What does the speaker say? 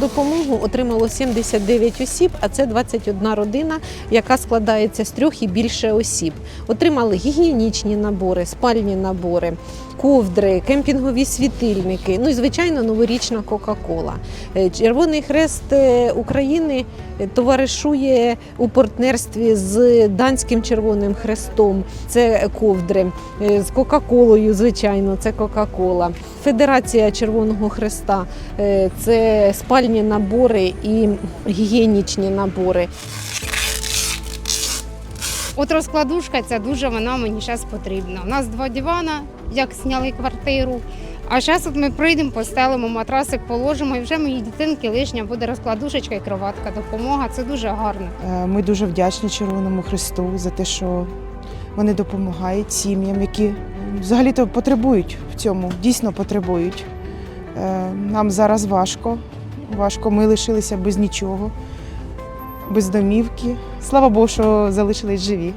Допомогу отримало 79 осіб, а це 21 родина, яка складається з трьох і більше осіб. Отримали гігієнічні набори, спальні набори, ковдри, кемпінгові світильники. Ну і звичайно, новорічна Кока-Кола. Е, Червоний Хрест е, України е, товаришує у партнерстві з Данським Червоним Хрестом. Це ковдри з Кока-Колою, звичайно, це Кока-Кола. Федерація Червоного Хреста це спальні набори і гігієнічні набори. От розкладушка ця дуже вона мені зараз потрібна. У нас два дивана, як зняли квартиру. А зараз от ми прийдемо, постелимо матрасик, положимо, і вже моїй дитинки лишня буде розкладушечка і кроватка. Допомога це дуже гарно. Е, Ми дуже вдячні Червоному Христу за те, що вони допомагають сім'ям, які взагалі-то потребують в цьому, дійсно потребують. Е, Нам зараз важко. Важко, ми лишилися без нічого, без домівки. Слава Богу, що залишились живі.